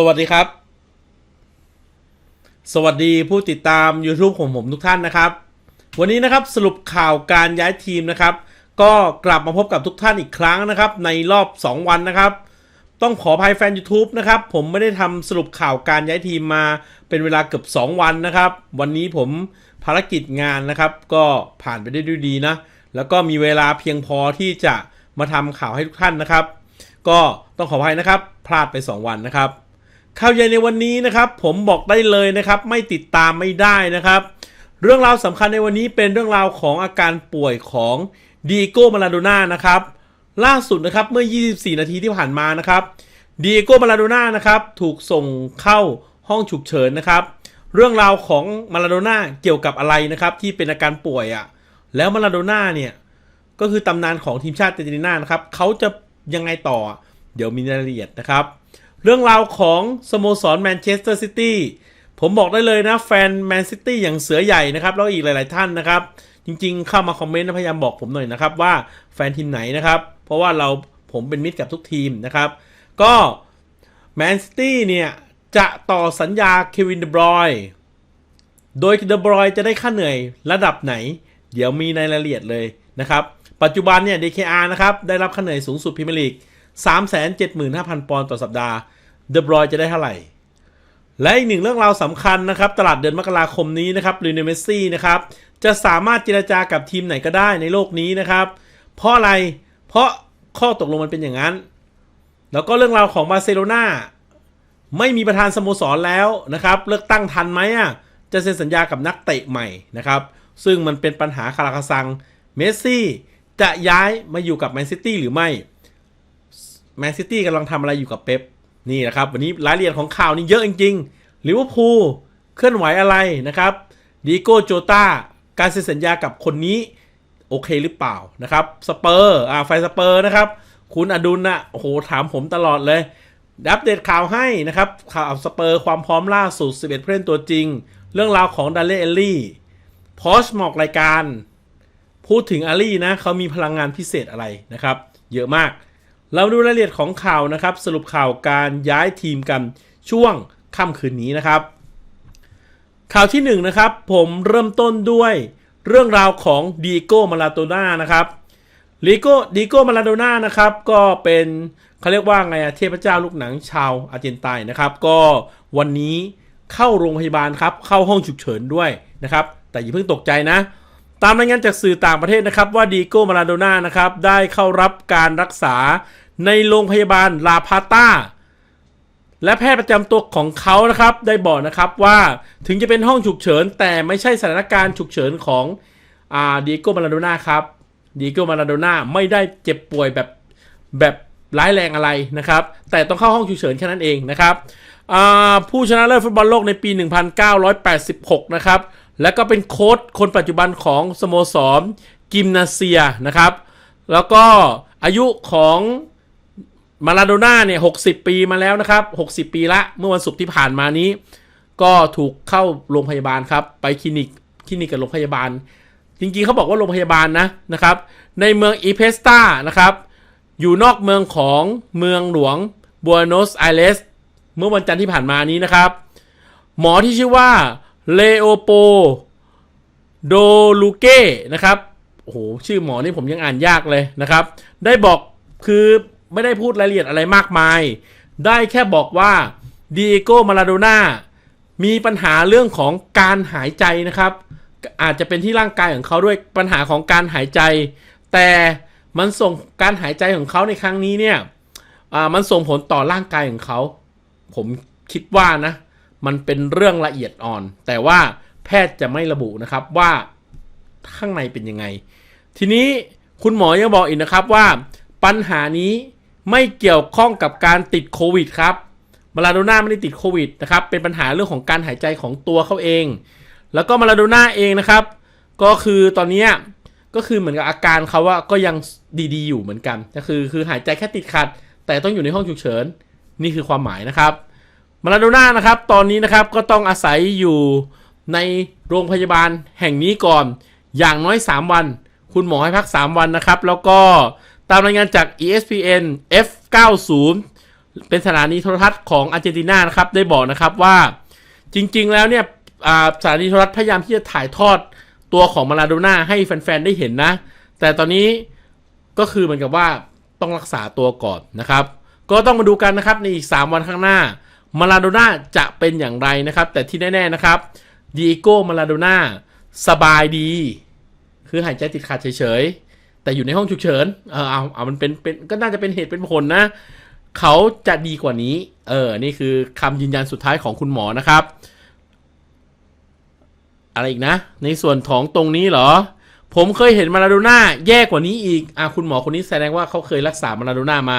สวัสดีครับ สวัสดีผู้ติดตาม YouTube ของผมทุกท่านนะครับ วันนี้นะครับสรุปข่าวการย้ายทีมนะครับ ก็กลับมาพบกับทุกท่านอีกครั้งนะครับ ในรอบ 2 วันนะครับ ต้องขออภัยแฟน YouTube นะครับ ผมไม่ได้ทำสรุปข่าวการย้ายทีมมาเป็นเวลาเกือบ 2 วันนะครับ วันนี้ผมภารกิจงานนะครับ ก็ผ่านไปได้ด้วยดีนะ แล้วก็มีเวลาเพียงพอที่จะมาทำข่าวให้ทุกท่านนะครับ ก็ต้องขออภัยนะครับ พลาดไป 2 วันนะครับ ข่าวใหญ่ในวันนี้นะครับผมบอกได้เลยนะครับไม่ติดตามไม่ได้นะครับ เรื่องราวสำคัญในวันนี้เป็นเรื่องราวของอาการป่วยของดีโก้มาลาโดน่านะครับล่าสุดนะครับเมื่อ 24 นาทีที่ผ่านมานะครับดีโก้มาลาโดน่านะครับถูกส่งเข้าห้องฉุกเฉินนะครับ เรื่องราวของมาลาโดน่าเกี่ยวกับอะไรนะครับที่เป็นอาการป่วยอะ่ะแล้วมาลาโดน่าเนี่ยก็คือตำนานของทีมชาติอาร์เจนตินานะครับเขาจะยังไงต่อ เดี๋ยวมีรายละเอียดนะครับ เรื่องราวของสโมสรแมนเชสเตอร์ซิตี้ผมบอกได้เลยนะ แฟนแมนซิตี้อย่างเสือใหญ่นะครับ แล้วอีกหลาย ๆ ท่านนะครับ จริง ๆ เข้ามาคอมเมนต์นะพยายามบอกผมหน่อยนะครับ ว่าแฟนทีมไหนนะครับ เพราะว่าเราผมเป็นมิตรกับทุกทีมนะครับ ก็แมนซิตี้เนี่ยจะต่อสัญญาเควินเดบรอยโดยเดบรอยจะได้ค่าเหนื่อยระดับไหน เดี๋ยวมีในรายละเอียดเลยนะครับ ปัจจุบันเนี่ย DKR นะครับ ได้รับค่าเหนื่อยสูงสุดพรีเมียร์ลีก 375,000 ปอนด์ต่อสัปดาห์ เดบรอยจะได้เท่าไหร่ และอีกหนึ่งเรื่องราวสำคัญนะครับ ตลาดเดือนมกราคมนี้นะครับลิเนเมสซี่นะครับจะสามารถเจรจากับทีมไหนก็ได้ในโลกนี้นะครับ เพราะอะไรเพราะข้อตกลงมันเป็นอย่างนั้น แล้วก็เรื่องราวของบาร์เซโลนาไม่มีประธานสโมสรแล้วนะครับ เลือกตั้งทันไหมอะจะเซ็นสัญญากับนักเตะใหม่นะครับ ซึ่งมันเป็นปัญหาคาราคาซัง เมสซี่จะย้ายมาอยู่กับแมนซิตี้หรือไม่ แมนซิตี้กำลังทำอะไรอยู่กับเป๊ปนี่นะครับ วันนี้รายละเอียดของข่าวนี่เยอะจริงๆลิเวอร์พูลเคลื่อนไหวอะไรนะครับดีโก้โจตาการเซ็นสัญญากับคนนี้โอเคหรือเปล่านะครับสเปอร์อ่าไฟสเปอร์นะครับ คุณอดุลนะโอ้โหถามผมตลอดเลยอัปเดตข่าวให้นะครับข่าวสเปอร์ความพร้อมล่าสุด 11ผู้เล่นตัวจริง เรื่องราวของดัลเล่เอลลี่พอชหมอกรายการ พูดถึงอาลี่นะเขามีพลังงานพิเศษอะไรนะครับ เยอะมาก เราดูรายละเอียดของข่าวนะครับ สรุปข่าวการย้ายทีมกันช่วงค่ำคืนนี้นะครับ ข่าวที่1นนะครับผมเริ่มต้นด้วยเรื่องราวของดีโก้มาลาโดน่านะครับดีโก้ดีโก้มาลาโดน่านะครับก็เป็นเขาเรียกว่าไงอะเทพเจ้าลูกหนังชาวอาร์เจนตินนะครับ ก็วันนี้เข้าโรงพยาบาลครับเข้าห้องฉุกเฉินด้วยนะครับ แต่อย่าเพิ่งตกใจนะ ตามรายงานจากสื่อต่างประเทศนะครับว่าดีโก้มาลาโดน่านะครับได้เข้ารับการรักษาในโรงพยาบาลลาพาต้าและแพทย์ประจำตัวของเขานะครับได้บอกนะครับว่าถึงจะเป็นห้องฉุกเฉิน แต่ไม่ใช่สถานการณ์ฉุกเฉินของดีโก้มาลาโดน่าครับดีโก้มาลาโดน่าไม่ได้เจ็บป่วยแบบแบบร้ายแรงอะไรนะครับ แต่ต้องเข้าห้องฉุกเฉินแค่นั้นเองนะครับผู้ชนะเลิศฟุตบอลโลกในปี 1986 นะครับ และก็เป็นโค้ชคนปัจจุบันของสโมสรกิมนาเซียนะครับ แล้วก็อายุของมาลาโดน่าเนี่ย60ปีมาแล้วนะครับ 60 ปีละเมื่อวันศุกร์ที่ผ่านมานี้ ก็ถูกเข้าโรงพยาบาลครับ ไปคลินิกคลินิกกับโรงพยาบาล จริงๆเขาบอกว่าโรงพยาบาลนะนะครับ ในเมืองอีเพสตานะครับ อยู่นอกเมืองของเมืองหลวงบัวโนสไอเรสเมื่อวันจันทร์ที่ผ่านมานี้นะครับ หมอที่ชื่อว่า เลโอโปโดลูเก้นะครับโอ้โหชื่อหมอนี่ผมยังอ่านยากเลยนะครับ ได้บอกคือไม่ได้พูดรายละเอียดอะไรมากมาย ได้แค่บอกว่าดีโก้มาลาโดน่ามีปัญหาเรื่องของการหายใจนะครับ อาจจะเป็นที่ร่างกายของเขาด้วยปัญหาของการหายใจ แต่มันส่งการหายใจของเขาในครั้งนี้เนี่ยมันส่งผลต่อร่างกายของเขา ผมคิดว่านะ มันเป็นเรื่องละเอียดอ่อน แต่ว่าแพทย์จะไม่ระบุนะครับว่าข้างในเป็นยังไง ทีนี้คุณหมอยังบอกอีกนะครับว่าปัญหานี้ไม่เกี่ยวข้องกับการติดโควิดครับมาลาโดน่าไม่ได้ติดโควิดนะครับ เป็นปัญหาเรื่องของการหายใจของตัวเขาเอง แล้วก็มาลาโดน่าเองนะครับ ก็คือตอนนี้ก็คือเหมือนกับอาการเขาว่าก็ยังดีๆอยู่เหมือนกัน ก็คือคือหายใจแค่ติดขัด แต่ต้องอยู่ในห้องฉุกเฉิน นี่คือความหมายนะครับ มาลาโดน่านะครับ ตอนนี้นะครับก็ต้องอาศัยอยู่ในโรงพยาบาลแห่งนี้ก่อน อย่างน้อย 3 วัน คุณหมอให้พัก 3 วันนะครับ แล้วก็ตามรายงานจาก ESPN F90 เป็นสถานีโทรทัศน์ของอาร์เจนตินานะครับ ได้บอกนะครับว่าจริงๆแล้วเนี่ยอ่าสถานีโทรทัศน์พยายามที่จะถ่ายทอดตัวของมาราโดน่าให้แฟนๆ ได้เห็นนะ แต่ตอนนี้ก็คือเหมือนกับว่าต้องรักษาตัวก่อนนะครับ ก็ต้องมาดูกันนะครับในอีก 3 วันข้างหน้า มาราโดน่าจะเป็นอย่างไรนะครับ แต่ที่แน่ๆนะครับดีโก้มาราโดน่าสบายดี คือหายใจติดขัดเฉยๆ แต่อยู่ในห้องฉุกเฉิน เออเอาเอามันเป็นเป็นก็น่าจะเป็นเหตุเป็นผลนะ เขาจะดีกว่านี้ เออ นี่คือคำยืนยันสุดท้ายของคุณหมอนะครับ อะไรอีกนะ ในส่วนของตรงนี้เหรอ ผมเคยเห็นมาราโดน่าแย่กว่านี้อีก อะคุณหมอคนนี้แสดงว่าเขาเคยรักษามาราโดน่ามา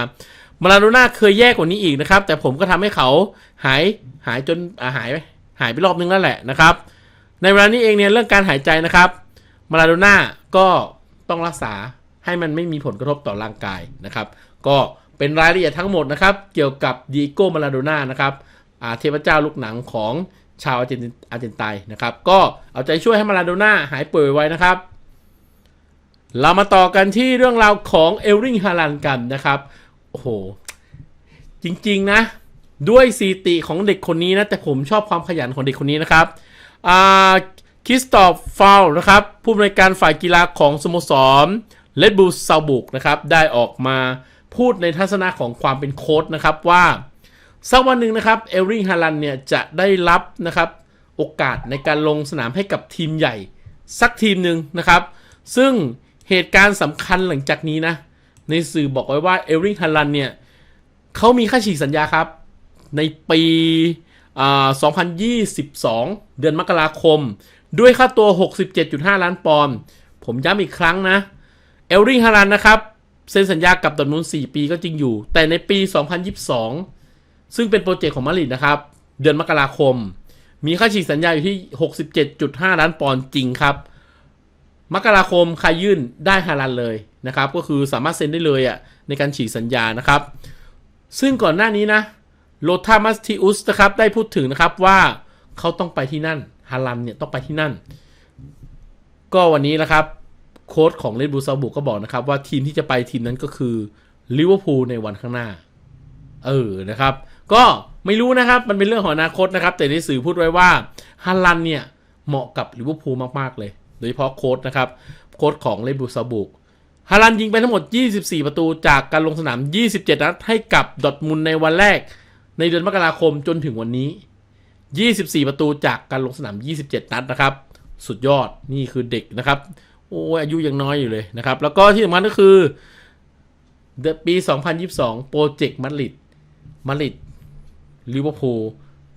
มาราโดน่าเคยแย่กว่านี้อีกนะครับ แต่ผมก็ทำให้เขาหายหายจนหายไปหายไปรอบนึงแล้วแหละนะครับ ในเวลานี้เองเนี่ยเรื่องการหายใจนะครับมาราโดน่าก็ต้องรักษาให้มันไม่มีผลกระทบต่อร่างกายนะครับ ก็เป็นรายละเอียดทั้งหมดนะครับ เกี่ยวกับดีโก้มาราโดน่านะครับเทพเจ้าลูกหนังของชาวอาร์เจนติอาร์เจนไตนนะครับ ก็เอาใจช่วยให้มาราโดน่าหายป่วยไว้นะครับ เรามาต่อกันที่เรื่องราวของเอลริงฮาลันกันนะครับ โอ้โห จริง ๆ นะ ด้วยสถิติของเด็กคนนี้นะ แต่ผมชอบความขยันของเด็กคนนี้นะครับอ่าคริสตอฟฟาวนะครับ ผู้อำนวยการฝ่ายกีฬาของสโมสรเลดบูลซาบุกนะครับ ได้ออกมาพูดในทัศนะของความเป็นโค้ชนะครับว่า สักวันหนึ่งนะครับเอลริงฮาลันเนี่ย จะได้รับนะครับโอกาสในการลงสนามให้กับทีมใหญ่ สักทีมหนึ่งนะครับ ซึ่งเหตุการณ์สำคัญหลังจากนี้นะ ในสื่อบอกไว้ว่าเอลริงฮาลันเนี่ยเขามีค่าฉีกสัญญาครับ ในปี2022 เดือนมกราคม ด้วยค่าตัว 67.5 ล้านปอนด์ผมย้ำอีกครั้งนะ เอลริงฮาลันนะครับเซ็นสัญญากับดอร์ทมุน4 ปีก็จริงอยู่ แต่ในปี 2022 ซึ่งเป็นโปรเจกต์ของมาริดนะครับ เดือนมกราคม มีค่าฉีกสัญญาอยู่ที่ 67.5 ล้านปอนด์จริงครับ มกราคมใครยื่นได้ฮาลันเลยนะครับ ก็คือสามารถเซ็นได้เลยอะ่ะในการฉีกสัญญานะครับ ซึ่งก่อนหน้านี้นะโลธามัสติอุสนะครับได้พูดถึงนะครับว่าเขาต้องไปที่นั่นฮาลันเนี่ยต้องไปที่นั่น ก็วันนี้นะครับโค้ชของเลดบูซาบุกก็บอกนะครับ ว่าทีมที่จะไปทีมนั้นก็คือลิเวอร์พูลในวันข้างหน้า เออนะครับ ก็ไม่รู้นะครับมันเป็นเรื่องของอนาคตนะครับ แต่ในสื่อพูดไว้ว่าฮาลันเนี่ยเหมาะกับลิเวอร์พูลมากๆเลย โดยเฉพาะโค้ชนะครับ โค้ชของเลบูลซาบุกฮาลันยิงไปทั้งหมด 24 ประตูจากการลงสนาม 27 นัดให้กับดอทมุนในวันแรก ในเดือนมกราคมจนถึงวันนี้ 24 ประตูจากการลงสนาม 27 นัดนะครับ สุดยอดนี่คือเด็กนะครับ โอ้ยอายุยังน้อยอยู่เลยนะครับ แล้วก็ที่สำคัญก็คือเดือนปี 2022 โปรเจกต์มาริดมาริดลิเวอร์พูล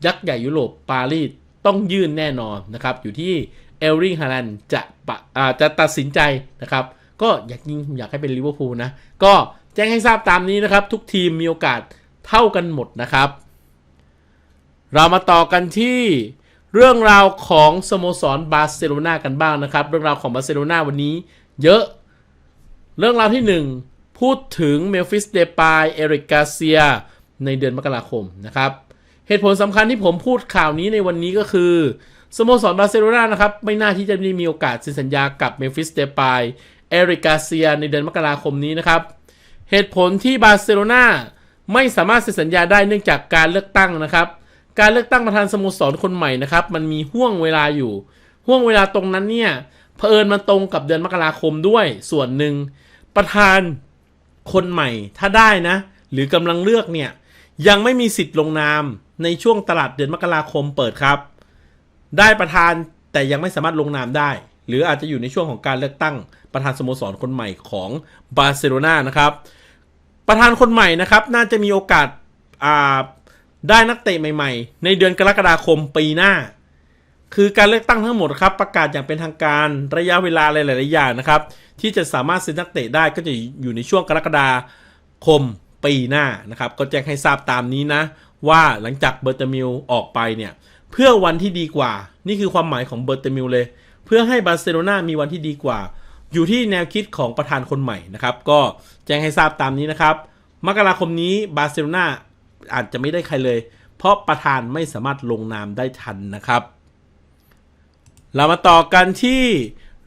ยักษ์ใหญ่ยุโรปปารีสต้องยื่นแน่นอนนะครับ อยู่ที่ เอลริงฮาลันจะปะอ่าจะตัดสินใจนะครับ ก็อยากยิงอยากให้เป็นลิเวอร์พูลนะ ก็แจ้งให้ทราบตามนี้นะครับ ทุกทีมมีโอกาสเท่ากันหมดนะครับ เรามาต่อกันที่เรื่องราวของสโมสรบาร์เซโลนากันบ้างนะครับ เรื่องราวของบาร์เซโลนาวันนี้เยอะ เรื่องราวที่ 1 พูดถึงเมลฟิสเดปายเอริกกาเซีย ในเดือนมกราคมนะครับ เหตุผลสำคัญที่ผมพูดข่าวนี้ในวันนี้ก็คือ สโมสรบาร์เซโลนานะครับ ไม่น่าที่จะได้มีโอกาสเซ็นสัญญากับเมฟิสเดปายเอริกาเซียในเดือนมกราคมนี้นะครับ เหตุผลที่บาร์เซโลนาไม่สามารถเซ็นสัญญาได้เนื่องจากการเลือกตั้งนะครับ การเลือกตั้งประธานสโมสรคนใหม่นะครับ มันมีห่วงเวลาอยู่ห่วงเวลาตรงนั้นเนี่ยเผอิญมันตรงกับเดือนมกราคมด้วยส่วนหนึ่งประธานคนใหม่ถ้าได้นะ หรือกำลังเลือกเนี่ยยังไม่มีสิทธิ์ลงนามในช่วงตลาดเดือนมกราคมเปิดครับ ได้ประธานแต่ยังไม่สามารถลงนามได้ หรืออาจจะอยู่ในช่วงของการเลือกตั้งประธานสโมสรคนใหม่ของบาร์เซโลนานะครับ ประธานคนใหม่นะครับน่าจะมีโอกาสาได้นักเตะใหม่ ๆ ในเดือนกรกฎาคมปีหน้า คือการเลือกตั้งทั้งหมดครับประกาศอย่างเป็นทางการระยะเวลาหลายๆอย่างนะครับ ที่จะสามารถเซ็นนักเตะได้ก็จะอยู่ในช่วงกรกฎาคมปีหน้านะครับ ก็แจ้งให้ทราบตามนี้นะ ว่าหลังจากเบอร์เตมิลออกไปเนี่ย เพื่อวันที่ดีกว่า นี่คือความหมายของเบอร์เตมิลเลย เพื่อให้บาร์เซโลนามีวันที่ดีกว่า อยู่ที่แนวคิดของประธานคนใหม่นะครับ ก็แจ้งให้ทราบตามนี้นะครับ มกราคมนี้บาร์เซโลนาอาจจะไม่ได้ใครเลย เพราะประธานไม่สามารถลงนามได้ทันนะครับ เรามาต่อกันที่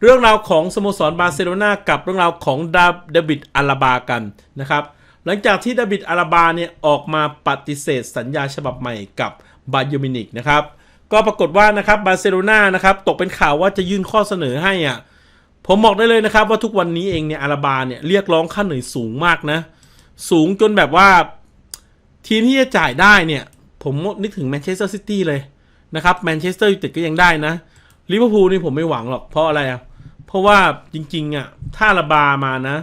เรื่องราวของสโมสรบาร์เซโลนากับเรื่องราวของดาเดวิดอาราบากันนะครับ หลังจากที่ดาบิดอาราบาเนี่ยออกมาปฏิเสธสัญญาฉบับใหม่กับบาเยอร์มินิกนะครับ ก็ปรากฏว่านะครับบาร์เซโลนานะครับตกเป็นข่าวว่าจะยื่นข้อเสนอให้อะผมบอกได้เลยนะครับว่าทุกวันนี้เองเนี่ยอาราบาเนี่ยเรียกร้องค่าเหนื่อยสูงมากนะ สูงจนแบบว่าทีมที่จะจ่ายได้เนี่ย ผมนึกถึงแมนเชสเตอร์ซิตี้เลยนะครับแมนเชสเตอร์ยูไนเต็ดก็ยังได้นะลิเวอร์พูลนี่ผมไม่หวังหรอกเพราะอะไรอะเพราะว่าจริงๆอะถ้าอาราบามานะ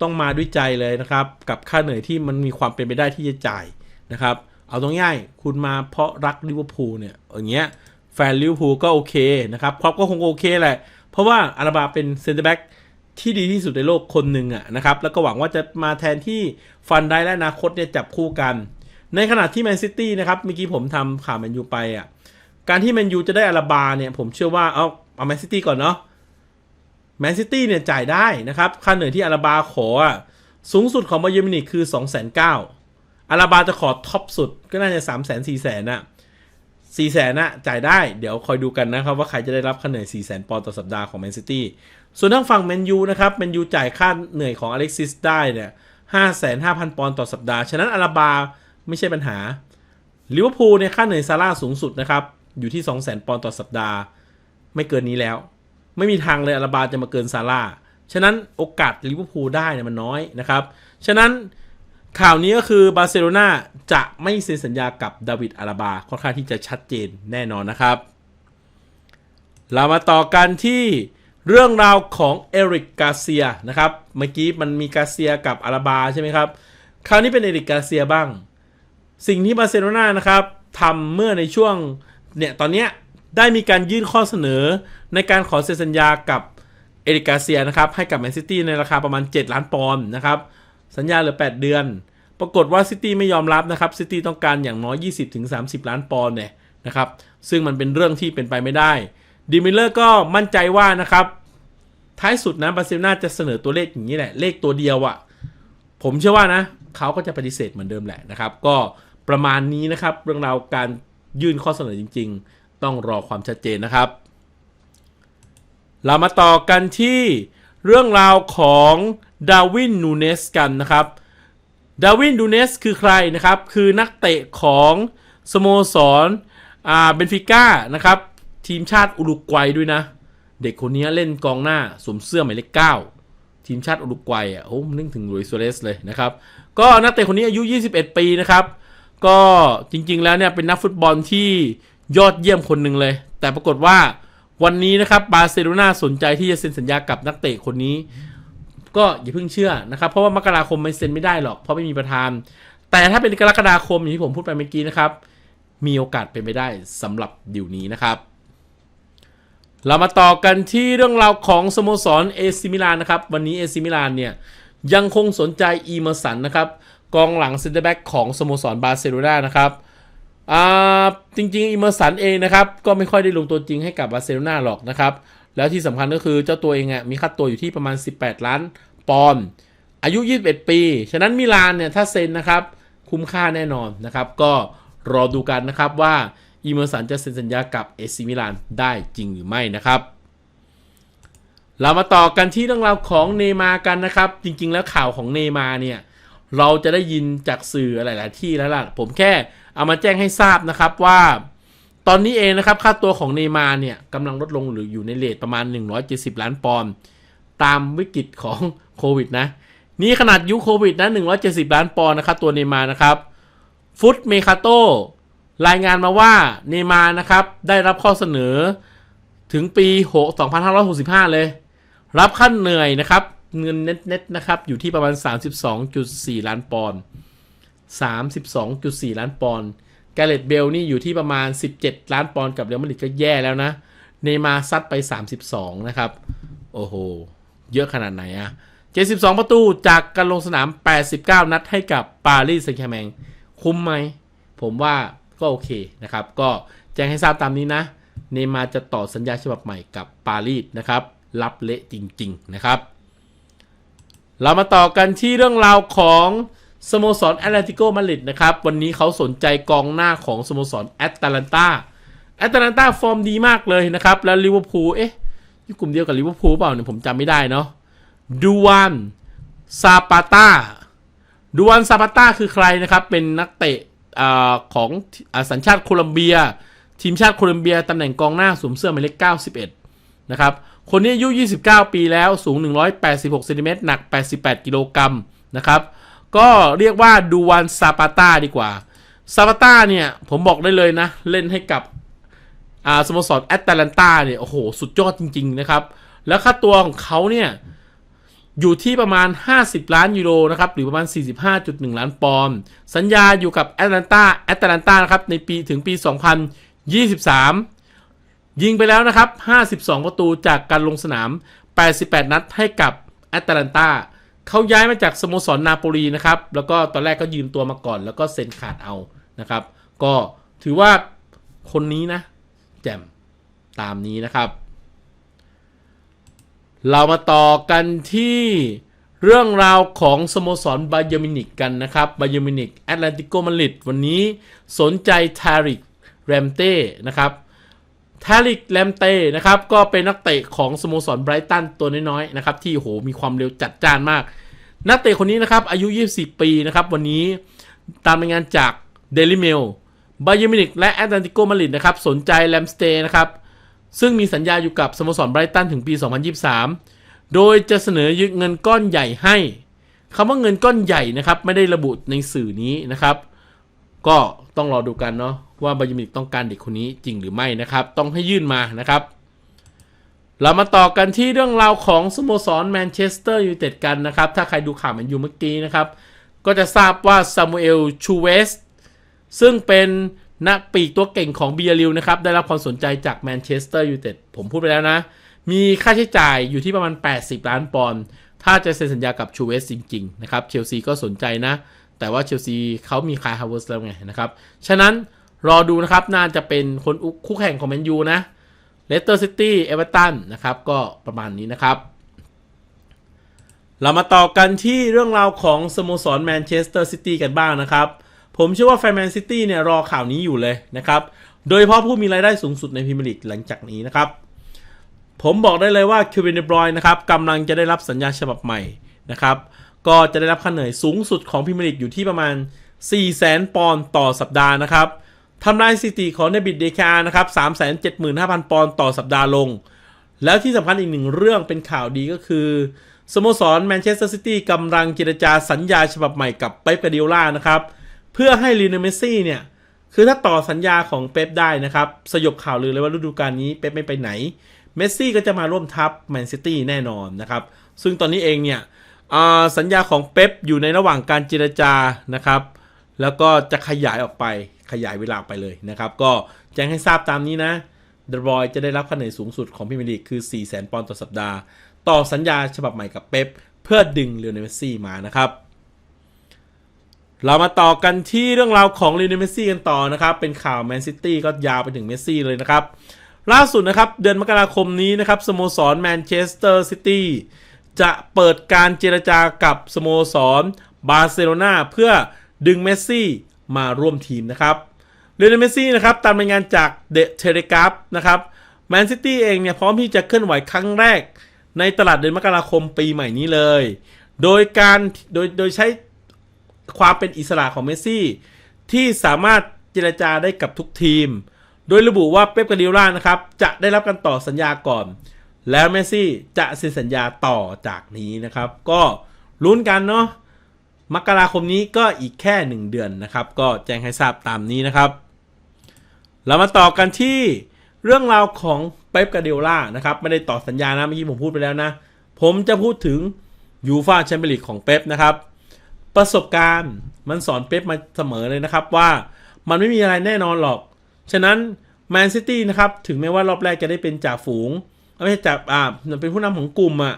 ต้องมาด้วยใจเลยนะครับ กับค่าเหนื่อยที่มันมีความเป็นไปได้ที่จะจ่ายนะครับ เอาตรงง่ายคุณมาเพราะรักลิเวอร์พูลเนี่ยอย่างเงี้ยแฟนลิเวอร์พูลก็โอเคนะครับครอบก็คงโอเคแหละ เพราะว่าอาราบาเป็นเซนเตอร์แบ็กที่ดีที่สุดในโลกคนหนึ่งอะนะครับ แล้วก็หวังว่าจะมาแทนที่ฟันได้และอนาคตเนี่ยจับคู่กัน ในขณะที่แมนซิตี้นะครับเมื่อกี้ผมทำข่าวแมนยูไปอะการที่แมนยูจะได้อาราบาเนี่ยผมเชื่อว่าเอาเอาแมนซิตี้ก่อนเนาะแมนซิตี้เนี่ยจ่ายได้นะครับ ค่าเหนื่อยที่อาราบาขอสูงสุดของบาเยอร์มินิกคือ 2 9 0 0 0 อาราบาจะขอท็อปสุดก็น่าจะ3 0 0 0 0 0 4 0 0 0 0นะ4 0 0 0 0นะจ่ายได้เดี๋ยวคอยดูกันนะครับ ว่าใครจะได้รับค่าเหนื่อย4 0 0 0 0 0ปอนด์ต่อสัปดาห์ของแมนซิตี้ส่วนทางฝั่งแมนยูนะครับแมนยูจ่ายค่าเหนื่อยของอเล็กซิสได้เนี่ยห้าแสนห้าพันปอนด์ต่อสัปดาห์ ฉะนั้นอาราบาไม่ใช่ปัญหาลิเวอร์พูลเนี่ยค่าเหนื่อยซาร่าสูงสุดนะครับอยู่ที่ 2 0 0 0 0 0 ปอนด์ต่อสัปดาห์ ไม่เกินนี้แล้ว ไม่มีทางเลยอาราบาจะมาเกินซาร่า ฉะนั้นโอกาสลิเวอร์พูลได้เนี่ยมันน้อยนะครับ ฉะนั้น ข่าวนี้ก็คือบาร์เซโลนาจะไม่เซ็นสัญญากับดาวิดอาราบาค่อนข้างที่จะชัดเจนแน่นอนนะครับ เรามาต่อกันที่เรื่องราวของเอริกกาเซียนะครับ เมื่อกี้มันมีกาเซียกับอาราบาใช่ไหมครับ คราวนี้เป็นเอริกกาเซียบ้าง สิ่งที่บาร์เซโลนานะครับทำเมื่อในช่วงเนี่ยตอนเนี้ยได้มีการยื่นข้อเสนอในการขอเซ็นสัญญากับเอริกาเซียนะครับให้กับแมนซิตี้ในราคาประมาณ 7 ล้านปอนด์นะครับ สัญญาเหลือ 8 เดือน ปรากฏว่าซิตี้ไม่ยอมรับนะครับซิตี้ต้องการอย่างน้อย 20-30 ล้านปอนด์เนี่ยนะครับซึ่งมันเป็นเรื่องที่เป็นไปไม่ได้ดิมิเลอร์ก็มั่นใจว่านะครับ ท้ายสุดนะบาร์เซโลนาจะเสนอตัวเลขอย่างนี้แหละ เลขตัวเดียวอะ่ะผมเชื่อว่านะเขาก็จะปฏิเสธเหมือนเดิมแหละนะครับ ก็ประมาณนี้นะครับเรื่องราวการยื่นข้อเสนอจริง ๆ ต้องรอความชัดเจนนะครับ เรามาต่อกันที่ เรื่องราวของดาวินนูเนสกันนะครับ ดาวินนูเนสคือใครนะครับ คือนักเตะของสโมสรอ่าเบนฟิก้านะครับ ทีมชาติอุรุกวัยด้วยนะ เด็กคนนี้เล่นกองหน้าสวมเสื้อหมายเลขเก้าทีมชาติอุรุกวัยอะโอ้นึกถึงลุยส์โซเรสเลยนะครับ ก็นักเตะคนนี้อายุ 21 ปีนะครับ ก็จริงๆแล้วเนี่ยเป็นนักฟุตบอลที่ยอดเยี่ยมคนหนึ่งเลย แต่ปรากฏว่า วันนี้นะครับบาร์เซโลนาสนใจที่จะเซ็นสัญญากับนักเตะคนนี้ ก็อย่าเพิ่งเชื่อนะครับ เพราะว่ามกราคมไม่เซ็นไม่ได้หรอกเพราะไม่มีประธาน แต่ถ้าเป็นกรกฎาคมอย่างที่ผมพูดไปเมื่อกี้นะครับ มีโอกาสเป็นไปได้สำหรับดิวนี้นะครับ เรามาต่อกันที่เรื่องราวของสโมสรเอซิมิลานนะครับ วันนี้เอซิมิลานเนี่ยยังคงสนใจอีเมอร์สันนะครับกองหลังเซนเตอร์แบ็กของสโมสรบาร์เซโลนานะครับ อ่าจริงๆอีเมอร์สันเองนะครับ ก็ไม่ค่อยได้ลงตัวจริงให้กับบาร์เซโลนาหรอกนะครับ แล้วที่สำคัญก็คือเจ้าตัวเองอะมีค่าตัวอยู่ที่ประมาณ 18 ล้านปอนด์อายุ 21 ปี ฉะนั้นมิลานเนี่ยถ้าเซ็นนะครับ คุ้มค่าแน่นอนนะครับ ก็รอดูกันนะครับว่าอีเมอร์สันจะเซ็นสัญญากับเอซิมิลานได้จริงหรือไม่นะครับ เรามาต่อกันที่เรื่องราวของเนยมากันนะครับ จริงๆแล้วข่าวของเนย์มาเนี่ย เราจะได้ยินจากสื่อหลาย ๆ ที่แล้วล่ะ ผมแค่เอามาแจ้งให้ทราบนะครับว่า ตอนนี้เองนะครับ ค่าตัวของเนย์มาร์เนี่ยกำลังลดลงหรืออยู่ในเลทประมาณ 170 ล้านปอนด์ตามวิกฤตของโควิดนะ นี่ขนาดยุคโควิดนะ 170 ล้านปอนด์นะครับตัวเนย์มาร์นะครับฟุตเมคาโตรายงานมาว่าเนย์มาร์นะครับ ได้รับข้อเสนอถึงปี6 2565 เลย รับขั้นเหนื่อยนะครับ เงินเน็ตๆนะครับ อยู่ที่ประมาณ 32.4 ล้านปอนด์32.4 ล้านปอนด์แกเรตเบลนี่อยู่ที่ประมาณ 17 ล้านปอนด์กับเรอัลมาดริดก็แย่แล้วนะ เนมาร์ซัดไป 32 นะครับ โอ้โห เยอะขนาดไหนอะ72 ประตูจากการลงสนาม 89 นัดให้กับปารีสแซงต์แชร์แมงคุ้มไหม ผมว่าก็โอเคนะครับ ก็แจ้งให้ทราบตามนี้นะ เนมาร์จะต่อสัญญาฉบับใหม่กับปารีสนะครับ รับเละจริง ๆ นะครับ เรามาต่อกันที่เรื่องราวของสโมสรแอตเลติโกมาดริดนะครับ วันนี้เขาสนใจกองหน้าของสโมสรแอตแลนตาแอตแลนตาฟอร์มดีมากเลยนะครับ แล้วลิเวอร์พูลเอ๊ะอยู่กลุ่มเดียวกับลิเวอร์พูลเปล่าเนี่ยผมจำไม่ได้เนาะดูวานซาปาตาดูวันซาปาตาคือใครนะครับ เป็นนักเตะอของอสัญชาติโคลัมเบีย ทีมชาติโคลัมเบียตำแหน่งกองหน้าสวมเสื้อหมายเลข91 นะครับ คนนี้อายุ 29 ปีแล้วสูง 186เซนติเมตรหนัก 88 กิโลกรัมนะครับ ก็เรียกว่าดูวันซาปาต้าดีกว่าซาปาต้าเนี่ย ผมบอกได้เลยนะ เล่นให้กับอ่าสโมสรแอตแลนตาเนี่ย โอ้โห สุดยอดจริง ๆ นะครับ แล้วค่าตัวของเขาเนี่ย อยู่ที่ประมาณ 50 ล้านยูโรนะครับ หรือประมาณ 45.1 ล้านปอนด์สัญญาอยู่กับแอตแลนตาแอตแลนตานะครับในปีถึงปี 2023 ยิงไปแล้วนะครับ 52 ประตูจากการลงสนาม 88 นัดให้กับแอตแลนตาเขาย้ายมาจากสโมสรนาโปลีนะครับ แล้วก็ตอนแรกก็ยืมตัวมาก่อน แล้วก็เซ็นขาดเอานะครับ ก็ถือว่าคนนี้นะ แจ่มตามนี้นะครับ เรามาต่อกันที่เรื่องราวของสโมสรบาเยอร์มินิกกันนะครับบาเยอร์มินิกแอตแลนติโกมาริดวันนี้สนใจทาริกแรมเต้นะครับ ทาริกแรมเต้นะครับก็เป็นนักเตะของสโมสรไบรตันตัวน้อยๆนะครับที่โหมีความเร็วจัดจ้านมาก นักเตะคนนี้นะครับอายุ 24 ปีนะครับวันนี้ตามรายงานจากเดลิเมลบาเยอร์มินิกและแอตแลนติโกมาริดนะครับสนใจแรมสเตย์นะครับซึ่งมีสัญญาอยู่กับสโมสรไบรตันถึงปี 2023 โดยจะเสนอยึดเงินก้อนใหญ่ให้คำว่าเงินก้อนใหญ่นะครับไม่ได้ระบุในสื่อนี้นะครับ ก็ต้องรอดูกันเนาะ ว่าบาเยอมิกต้องการเด็กคนนี้จริงหรือไม่นะครับ ต้องให้ยื่นมานะครับ เรามาต่อกันที่เรื่องราวของสโมสรแมนเชสเตอร์ยูไนเต็ดกันนะครับ ถ้าใครดูข่าวแมนยูเมื่อกี้นะครับ ก็จะทราบว่าซามูเอลชูเวสซึ่งเป็นนักปีกตัวเก่งของเบียริวนะครับ ได้รับความสนใจจากแมนเชสเตอร์ยูไนเต็ดผมพูดไปแล้วนะ มีค่าใช้จ่ายอยู่ที่ประมาณ 80 ล้านปอนด์ถ้าจะเซ็นสัญญากับชูเวสจริงๆนะครับเชลซีก็สนใจนะ แต่ว่าเชลซีเขามีคายฮาวเวิร์สแล้วไงนะครับ ฉะนั้น รอดูนะครับ น่าจะเป็นคนคู่แข่งของแมนยูนะเลสเตอร์ซิตี้เอเวอร์ตันนะครับ ก็ประมาณนี้นะครับ เรามาต่อกันที่เรื่องราวของสโมสรแมนเชสเตอร์ซิตี้กันบ้างนะครับ ผมเชื่อว่าแฟนแมนซิตี้เนี่ยรอข่าวนี้อยู่เลยนะครับ โดยเฉพาะผู้มีรายได้สูงสุดในพรีเมียร์ลีกหลังจากนี้นะครับ ผมบอกได้เลยว่าคิววินเดบรอยนะครับกำลังจะได้รับสัญญาฉบับใหม่นะครับ ก็จะได้รับค่าเหนื่อยสูงสุดของพรีเมียร์ลีกอยู่ที่ประมาณ 4 0 0 0 0 0ปอนด์ต่อสัปดาห์นะครับ ทำลายสถิติของเดบิดเดคานะครับ375,000 ปอนด์ต่อสัปดาห์ลง แล้วที่สำคัญอีกหนึ่งเรื่องเป็นข่าวดีก็คือ สโมสรแมนเชสเตอร์ซิตี้กำลังเจรจาสัญญาฉบับใหม่กับเป๊ปกาดิโอล่านะครับ เพื่อให้ลีโนเมซี่เนี่ย คือถ้าต่อสัญญาของเป๊ปได้นะครับ สยบข่าวลือเลยว่าฤดูกาลนี้เป๊ปไม่ไปไหน เมสซี่ก็จะมาร่วมทัพแมนซิตี้แน่นอนนะครับ ซึ่งตอนนี้เองเนี่ยสัญญาของเป๊ปอยู่ในระหว่างการเจรจานะครับ แล้วก็จะขยายออกไป ขยายเวลาไปเลยนะครับ ก็แจ้งให้ทราบตามนี้นะเดบรอยจะได้รับค่าเหนื่อยสูงสุดของพรีเมียร์ลีกคือ 4 0 0 0 0 0 ปอนด์ต่อสัปดาห์ ต่อสัญญาฉบับใหม่กับเป๊ปเพื่อดึงเลโอเนเมสซี่มานะครับ เรามาต่อกันที่เรื่องราวของลีโอเนเมสซี่กันต่อนะครับ เป็นข่าวแมนซิตี้ก็ยาวไปถึงเมสซี่เลยนะครับ ล่าสุดนะครับ เดือนมกราคมนี้นะครับสโมสรแมนเชสเตอร์ซิตี้จะเปิดการเจรจากับสโมสรบาร์เซโลนาเพื่อดึงเมสซี่ มาร่วมทีมนะครับเรอัลเมซี่นะครับตามรายงานจากเดอะเทเลกราฟนะครับแมนซิตี้เองเนี่ยพร้อมที่จะเคลื่อนไหวครั้งแรก ในตลาดเดือนมกราคมปีใหม่นี้เลย โดยการโดยโดยใช้ความเป็นอิสระของเมซี่ ที่สามารถเจรจาได้กับทุกทีม โดยระบุว่าเป๊ปกาดิล่านะครับ จะได้รับการต่อสัญญาก่อน แล้วเมซี่จะเซ็นสัญญาต่อจากนี้นะครับ ก็ลุ้นกันเนาะ มกราคมนี้ก็อีกแค่ 1 เดือนนะครับ ก็แจ้งให้ทราบตามนี้นะครับ เรามาต่อกันที่เรื่องราวของเป๊ปกาเดล่านะครับ ไม่ได้ต่อสัญญานะเมื่อกี้ผมพูดไปแล้วนะ ผมจะพูดถึงยูฟาแชมเปี้ยนลีกของเป๊ปนะครับ ประสบการณ์มันสอนเป๊ปมาเสมอเลยนะครับว่ามันไม่มีอะไรแน่นอนหรอก ฉะนั้นแมนซิตี้นะครับ ถึงแม้ว่ารอบแรกจะได้เป็นจ่าฝูง ไม่ใช่จ่าอ่าเป็นผู้นำของกลุ่มอะ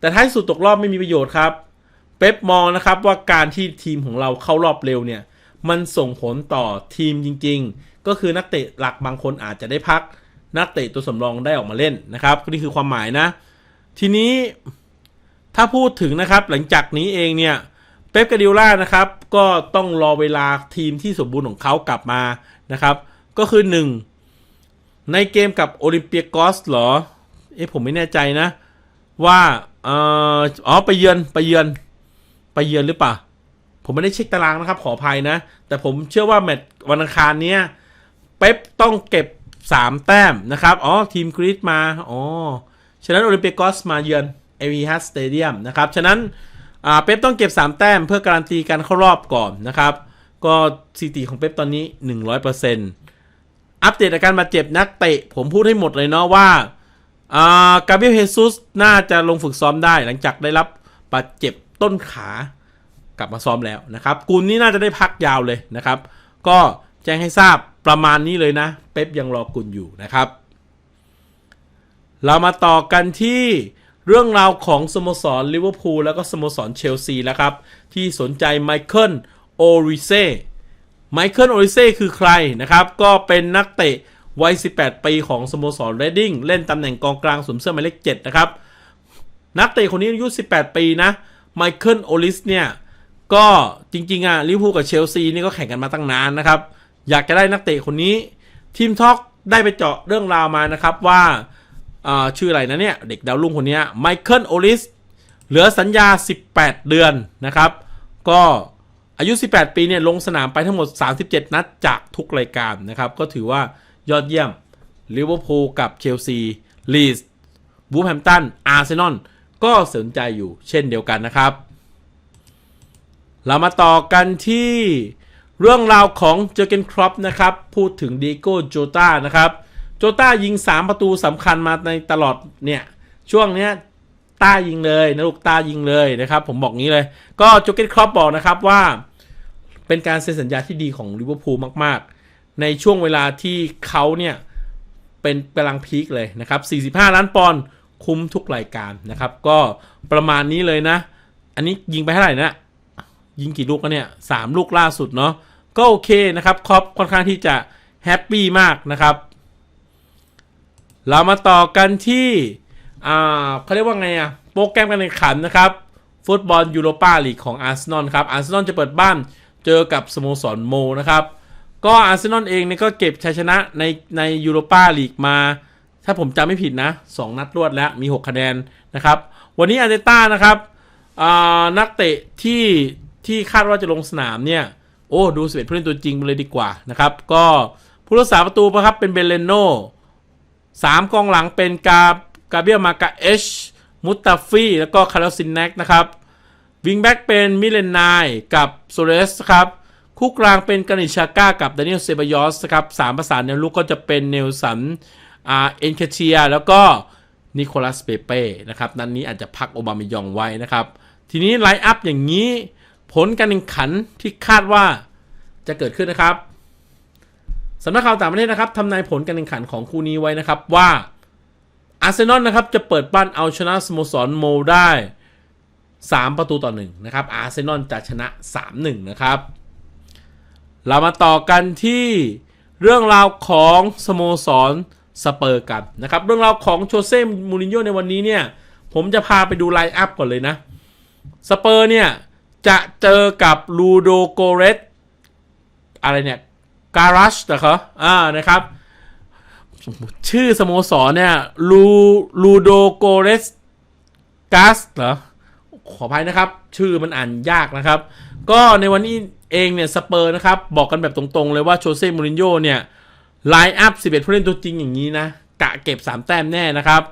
แต่ท้ายสุดตกรอบไม่มีประโยชน์ครับ เป๊ปมองนะครับว่าการที่ทีมของเราเข้ารอบเร็วเนี่ย มันส่งผลต่อทีมจริง ๆ ก็คือนักเตะหลักบางคนอาจจะได้พัก นักเตะตัวสำรองได้ออกมาเล่นนะครับนี่คือความหมายนะ ทีนี้ถ้าพูดถึงนะครับหลังจากนี้เองเนี่ยเป๊ปกาดิล่านะครับ ก็ต้องรอเวลาทีมที่สมบูรณ์ของเขากลับมานะครับ ก็คือ 1 ในเกมกับโอลิมเปียกอสเหรอ เอ๊ะผมไม่แน่ใจนะ ว่าอ๋อไปเยือนไปเยือน ไปเยือนหรือเปล่า ผมไม่ได้เช็คตารางนะครับ ขออภัยนะ แต่ผมเชื่อว่าแมตช์วันอังคารเนี้ยเป๊ปต้องเก็บ 3 แต้มนะครับ อ๋อ ทีมกรีซมา อ๋อ ฉะนั้นโอลิมเปียกอสมาเยือนเอวีฮัสสเตเดียมนะครับ ฉะนั้นอ่าเป๊ปต้องเก็บ 3 แต้มเพื่อการันตีการเข้ารอบก่อนนะครับ ก็สถิติของเป๊ปตอนนี้ 100%อัปเดตอาการบาดเจ็บนักเตะ ผมพูดให้หมดเลยเนาะว่าอ่ากาเบรียลเฮซุสน่าจะลงฝึกซ้อมได้หลังจากได้รับบาดเจ็บ ต้นขากลับมาซ้อมแล้วนะครับกุลนี่น่าจะได้พักยาวเลยนะครับ ก็แจ้งให้ทราบประมาณนี้เลยนะ เป๊ปยังรอกุลอยู่นะครับ เรามาต่อกันที่เรื่องราวของสโมสรลิเวอร์พูลแล้วก็สโมสรเชลซีแล้วครับ ที่สนใจไมเคิลโอริเซ่ไมเคิลโอริเซ่คือใครนะครับ ก็เป็นนักเตะวัย 18 ปีของสโมสรเรดดิ้งเล่นตำแหน่งกองกลางสวมเสื้อหมายเลข7นะครับ นักเตะคนนี้อายุ 18 ปีนะ ไมเคิลโอลิสเนี่ย ก็จริงๆอะลิเวอร์พูลกับเชลซีนี่ก็แข่งกันมาตั้งนานนะครับ อยากจะได้นักเตะคนนี้ ทีมท็อกได้ไปเจาะเรื่องราวมานะครับว่าอ่าชื่ออะไรนะเนี่ย เด็กดาวรุ่งคนนี้ไมเคิลโอลิสเหลือสัญญา 18 เดือนนะครับ ก็อายุ 18 ปีเนี่ยลงสนามไปทั้งหมด 37 นัดจากทุกรายการนะครับ ก็ถือว่ายอดเยี่ยมลิเวอร์พูลกับเชลซีลีสบูฟแฮมตันอาร์เซนอล ก็สนใจอยู่เช่นเดียวกันนะครับ เรามาต่อกันที่เรื่องราวของเจอเกนครอปนะครับ พูดถึงดีโก้โจตานะครับ โจตายิง 3 ประตูสำคัญมาในตลอดเนี่ย ช่วงเนี้ยต้ายิงเลยนะลูกต้ายิงเลยนะครับ ผมบอกงี้เลย ก็โจเกนครอปบอกนะครับว่าเป็นการเซ็นสัญญาที่ดีของลิเวอร์พูลมาก ๆ ในช่วงเวลาที่เขาเนี่ยเป็นกำลังพีคเลยนะครับ 45 ล้านปอนด์ คุ้มทุกรายการนะครับ ก็ประมาณนี้เลยนะ อันนี้ยิงไปเท่าไหร่นะยิงกี่ลูกกันเนี่ยสามลูกล่าสุดเนาะก็โอเคนะครับครอปค่อนข้างที่จะแฮปปี้มากนะครับ เรามาต่อกันที่อ่าเขาเรียกว่าไงอะโปรแกรมการแข่งขันนะครับ ฟุตบอลยูโรปาลีกของอาร์เซนอลครับอาร์เซนอลจะเปิดบ้านเจอกับสโมสรโมนะครับ ก็อาร์เซนอลเองเนี่ยก็เก็บชัยชนะในในยูโรปาลีกมา ถ้าผมจำไม่ผิดนะ 2 นัดรวดแล้วมี 6 คะแนนนะครับ วันนี้อาร์เตต้านะครับนักเตะที่ที่คาดว่าจะลงสนามเนี่ย โอ้ดูสเอ็ดผู้เล่นตัวจริงไปเลยดีกว่านะครับ ก็ผู้รักษาประตูนะครับเป็นเบเลโน่สามกองหลังเป็นกากาเบียมากาเอชมุตตาฟีแล้วก็คาร์ลซินแนกนะครับวิงแบ็กเป็นมิเลนนายกับโซเรสครับคู่กลางเป็นกานิชาก้ากับดานิเอลเซบายอสครับสามประสานแนวลุกก็จะเป็นเนลสัน อาเอ็นเคเชียแล้วก็นิโคลัสเปเป้นะครับนั้นนี้อาจจะพักโอบามายองไว้นะครับ ทีนี้ไลน์อัพอย่างนี้ ผลการแข่งขันที่คาดว่าจะเกิดขึ้นนะครับสำนักข่าวต่างประเทศนะครับทำนายผลการแข่งขันของคู่นี้ไว้นะครับว่าอาร์เซนอลนะครับจะเปิดบ้านเอาชนะสโมสรโมได้ 3 ประตูต่อ1นะครับอาร์เซนอลจะชนะ 3-1 นะครับ เรามาต่อกันที่เรื่องราวของสโมสร สเปอร์กันนะครับ เรื่องราวของโชเซ่มูรินโญ่ในวันนี้เนี่ย ผมจะพาไปดูไลน์อัพก่อนเลยนะ สเปอร์เนี่ย จะเจอกับลูโดโกเรสอะไรเนี่ยการัชนะครับอ่านะครับ ชื่อสโมสรเนี่ยลูลูโดโกเรสกัสเหรอขออภัยนะครับ ชื่อมันอ่านยากนะครับ ก็ในวันนี้เองเนี่ยสเปอร์นะครับ บอกกันแบบตรงๆเลยว่าโชเซ่มูรินโญ่เนี่ย ไลน์อัพ 11 ผู้เล่นตัวจริงอย่างนี้นะ กะเก็บ 3 แต้มแน่นะครับ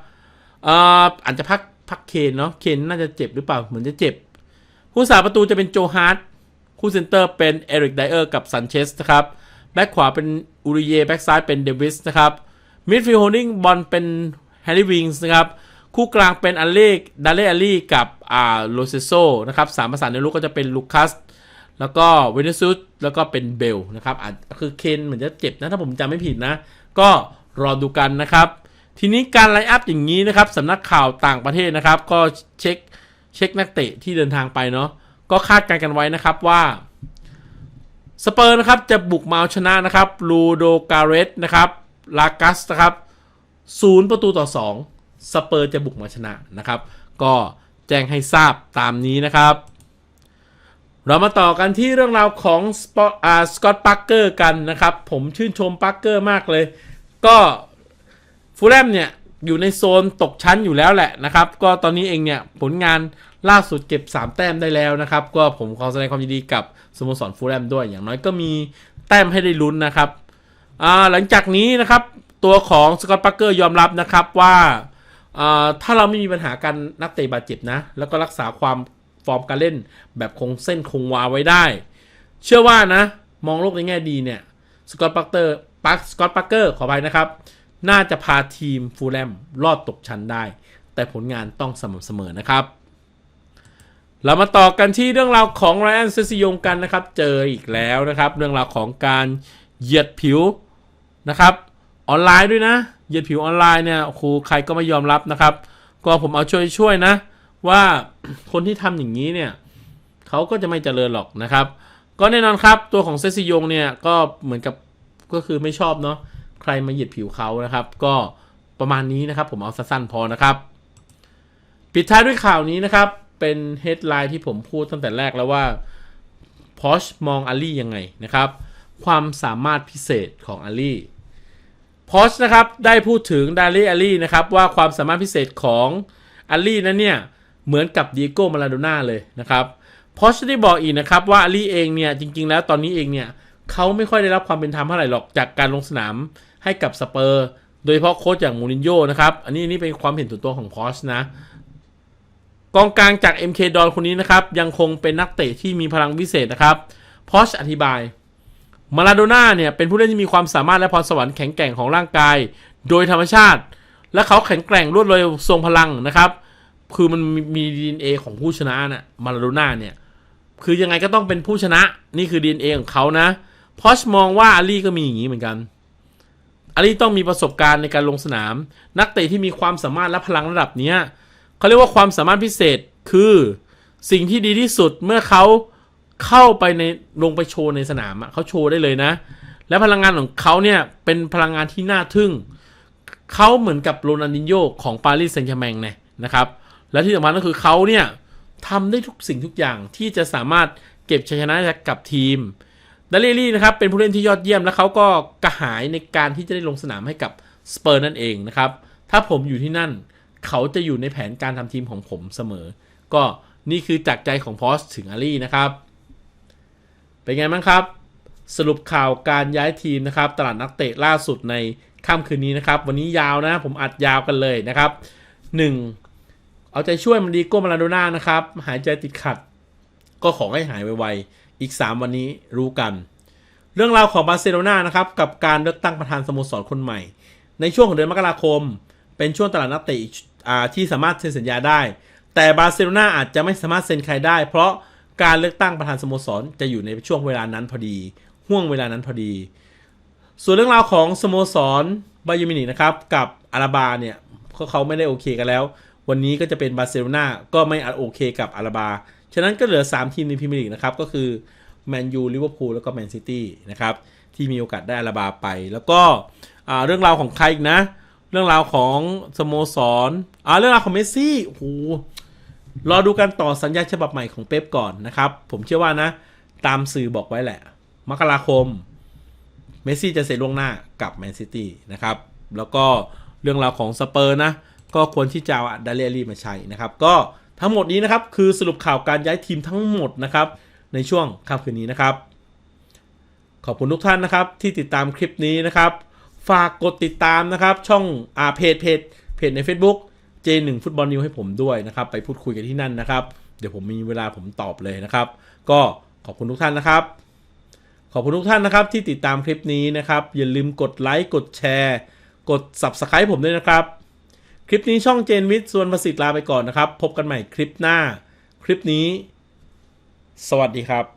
เอ่ออาจจะพักพักเคนเนาะเคนน่าจะเจ็บหรือเปล่า เหมือนจะเจ็บ ผู้สาประตูจะเป็นโจฮาร์ดคู่เซนเตอร์เป็นเอริกไดเออร์กับซันเชสนะครับแบ็คขวาเป็นอูริเยแบ็คซ้ายเป็นเดวิสนะครับมิดฟิลด์โฮลดิ้งบอลเป็นแฮร์รี่วิงส์นะครับคู่กลางเป็นอัลเล่ดัลเล่อัลลี่กับอ่าโรเซโซนะครับสามประสานในลูกก็จะเป็นลูคัส แล้วก็เวเนซุสแล้วก็เป็นเบลนะครับอาจคือเคนเหมือนจะเจ็บนะ ถ้าผมจำไม่ผิดนะ ก็รอดูกันนะครับ ทีนี้การไลน์อัพอย่างนี้นะครับสำนักข่าวต่างประเทศนะครับ ก็เช็คเช็คนักเตะที่เดินทางไปเนาะก็คาดการณ์กันไว้นะครับว่าสเปอร์นะครับจะบุกมาเอาชนะนะครับลูโดการเรสนะครับลากัสนะครับศูนย์ประตูต่อ 2 สเปอร์จะบุกมาชนะนะครับ ก็แจ้งให้ทราบตามนี้นะครับ เรามาต่อกันที่เรื่องราวของสปออาสกอตปักเกอร์กันนะครับ ผมชื่นชมปักเกอร์มากเลย ก็ฟูลแลมเนี่ย อยู่ในโซนตกชั้นอยู่แล้วแหละนะครับ ก็ตอนนี้เองเนี่ย ผลงานล่าสุดเก็บ 3 แต้มได้แล้วนะครับ ก็ผมขอแสดงความยินดีกับสโมสรฟูลแลมด้วยอย่างน้อยก็มีแต้มให้ได้ลุ้นนะครับหลังจากนี้นะครับตัวของสกอตปักเกอร์ยอมรับนะครับว่าอ่าถ้าเราไม่มีปัญหาการนักเตะบาดเจ็บนะ แล้วก็รักษาความ ฟอร์มการเล่น แบบคงเส้นคงวาไว้ได้ เชื่อว่านะ มองโลกในแง่ดีเนี่ยสกอตต์ปักเตอร์ปักสกอตปักเกอร์ขอไปนะครับ น่าจะพาทีมฟูลแลมรอดตกชั้นได้ แต่ผลงานต้องสม่ำเสมอนะครับ เรามาต่อกันที่เรื่องราวของไรอันเซซิยงกันนะครับ เจออีกแล้วนะครับ เรื่องราวของการเหยียดผิวนะครับ ออนไลน์ด้วยนะเหยียดผิวออนไลน์เนี่ยครูใครก็ไม่ยอมรับนะครับ ก็ผมเอาช่วยช่วยนะ ว่าคนที่ทำอย่างนี้เนี่ยเขาก็จะไม่เจริญหรอกนะครับ ก็แน่นอนครับตัวของเซซิยงเนี่ยก็เหมือนกับก็คือไม่ชอบเนาะใครมาเหยียดผิวเขานะครับ ก็ประมาณนี้นะครับ ผมเอาสั้นๆพอนะครับ ปิดท้ายด้วยข่าวนี้นะครับ เป็นเฮดไลน์ที่ผมพูดตั้งแต่แรกแล้วว่าพอชมองอาลี่ยังไงนะครับ ความสามารถพิเศษของอาลี่พอชนะครับได้พูดถึงดาลีอาลี่นะครับว่าความสามารถพิเศษของอาลี่นั้นเนี่ย เหมือนกับดีโก้มาลาโดน่าเลยนะครับพอชได้บอกอีกนะครับว่าอาลี่เองเนี่ยจริง ๆ แล้วตอนนี้เองเนี่ยเขาไม่ค่อยได้รับความเป็นธรรมเท่าไหร่หรอกจากการลงสนามให้กับสเปอร์ โดยเฉพาะโค้ชอย่างมูรินโญ่นะครับ อันนี้นี่เป็นความเห็นส่วนตัวของพอชนะกองกลางจาก MK ดอนคนนี้นะครับ ยังคงเป็นนักเตะที่มีพลังวิเศษนะครับพอชอธิบายมาลาโดน่าเนี่ยเป็นผู้เล่นที่มีความสามารถและพรสวรรค์แข็งแกร่งของร่างกาย โดยธรรมชาติ และเขาแข็งแกร่งรวดเร็วทรงพลังนะครับ คือมันมี DNA ของผู้ชนะนะมาลาโดน่าเนี่ย คือยังไงก็ต้องเป็นผู้ชนะ นี่คือ DNA ของเขานะพอชมองว่าอาลีก็มีอย่างนี้เหมือนกันอาลีต้องมีประสบการณ์ในการลงสนาม นักเตะที่มีความสามารถและพลังระดับเนี้ยเขาเรียกว่าความสามารถพิเศษคือสิ่งที่ดีที่สุดเมื่อเขาเข้าไปในลงไปโชว์ในสนามเขาโชว์ได้เลยนะ และพลังงานของเขาเนี่ยเป็นพลังงานที่น่าทึ่งเขาเหมือนกับโรนัลดินโญของปารีสแซงต์แชร์แมงเนี่ยนะครับ และที่สำคัญก็คือเขาเนี่ยทำได้ทุกสิ่งทุกอย่างที่จะสามารถเก็บชัยชนะกับทีมดาเลี่นะครับเป็นผู้เล่นที่ยอดเยี่ยมและเขาก็กระหายในการที่จะได้ลงสนามให้กับสเปอร์นั่นเองนะครับ ถ้าผมอยู่ที่นั่น เขาจะอยู่ในแผนการทำทีมของผมเสมอ ก็นี่คือจากใจของพอสถึงอาลี่นะครับ เป็นไงบ้างครับ สรุปข่าวการย้ายทีมนะครับ ตลาดนักเตะล่าสุดในค่ำคืนนี้นะครับ วันนี้ยาวนะผมอัดยาวกันเลยนะครับ 1. เอาใจช่วยมันดีโก้มาลาโดน่านะครับ หายใจติดขัด ก็ขอให้หายไวๆ อีก 3 วันนี้รู้กัน เรื่องราวของบาร์เซโลนานะครับกับการเลือกตั้งประธานสโมสรคนใหม่ ในช่วงของเดือนมกราคม เป็นช่วงตลาดนักเตะที่สามารถเซ็นสัญญาได้ แต่บาร์เซโลนาอาจจะไม่สามารถเซ็นใครได้ เพราะการเลือกตั้งประธานสโมสรจะอยู่ในช่วงเวลานั้นพอดีห่วงเวลานั้นพอดี ส่วนเรื่องราวของสโมสรบาเยร์นมินินะครับกับอาราบาเนี่ยเขาเขาไม่ได้โอเคกันแล้ว วันนี้ก็จะเป็นบาร์เซโลนาก็ไม่โอเคกับอาราบา ฉะนั้นก็เหลือ 3 ทีมในพรีเมียร์ลีกนะครับ ก็คือแมนยูลิเวอร์พูลแล้วก็แมนซิตี้นะครับ ที่มีโอกาสได้อาราบาไป แล้วก็เรื่องราวของใครอีกนะ เรื่องราวของสโมสรอ่าเรื่องราวของเมสซี่โอ้โหรอดูกันต่อสัญญาฉบับใหม่ของเป๊ปก่อนนะครับ ผมเชื่อว่านะ ตามสื่อบอกไว้แหละ มกราคมเมสซี่จะเซ็นล่วงหน้ากับแมนซิตี้นะครับ แล้วก็เรื่องราวของสเปอร์นะ ก็ควรที่จะเอาดาเลียรี่มาใช้นะครับ ก็ทั้งหมดนี้นะครับคือสรุปข่าวการย้ายทีมทั้งหมดนะครับในช่วงค่ำคืนนี้นะครับ ขอบคุณทุกท่านนะครับที่ติดตามคลิปนี้นะครับ ฝากกดติดตามนะครับ ช่องอาเพจเพจเพจใน Facebook J1 ฟุตบอลนิวให้ผมด้วยนะครับ ไปพูดคุยกันที่นั่นนะครับ เดี๋ยวผมมีเวลาผมตอบเลยนะครับ ก็ขอบคุณทุกท่านนะครับ ขอบคุณทุกท่านนะครับที่ติดตามคลิปนี้นะครับ อย่าลืมกดไลค์กดแชร์ กด Subscribe ผมด้วยนะครับ คลิปนี้ช่องเจนวิทย์ส่วนประสิทธิ์ลาไปก่อนนะครับ พบกันใหม่คลิปหน้า คลิปนี้ สวัสดีครับ